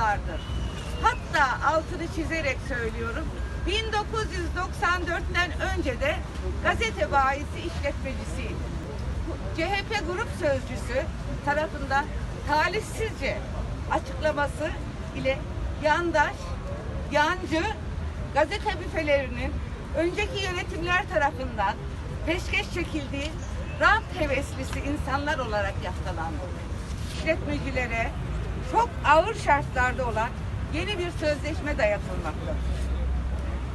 yıllardır. Hatta altını çizerek söylüyorum. 1994'ten önce de gazete bayisi işletmecisiydi. CHP grup sözcüsü tarafından talihsizce açıklaması ile yandaş, yancı gazete büfelerinin önceki yönetimler tarafından peşkeş çekildiği rant heveslisi insanlar olarak yaftalandı. İşletmecilere çok ağır şartlarda olan yeni bir sözleşme dayatılmaktadır.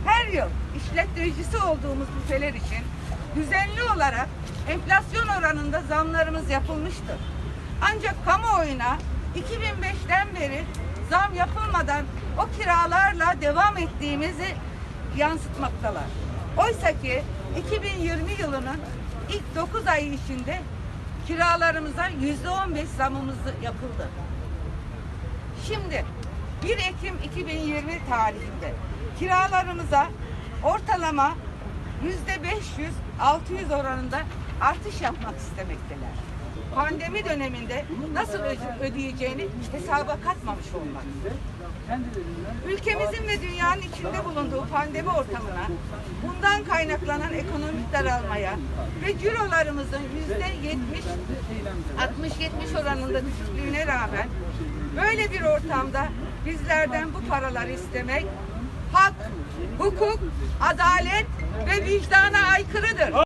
Her yıl işletmecisi olduğumuz büfeler için düzenli olarak enflasyon oranında zamlarımız yapılmıştır. Ancak kamuoyuna 2005'ten beri zam yapılmadan o kiralarla devam ettiğimizi yansıtmaktalar. Oysa ki 2020 yılının ilk 9 ayı içinde kiralarımıza %15 zamımız yapıldı. Şimdi 1 Ekim 2020 tarihinde kiralarımıza ortalama yüzde 500 600 oranında artış yapmak istemekteler. Pandemi döneminde nasıl ödeyeceğini hesaba katmamış olmak. Ülkemizin ve dünyanın içinde bulunduğu pandemi ortamına bundan kaynaklanan ekonomik daralmaya ve cirolarımızın yüzde 70 60-70 oranında düşüklüğüne rağmen böyle bir ortamda bizlerden bu paraları istemek hak, hukuk, adalet ve vicdana aykırıdır.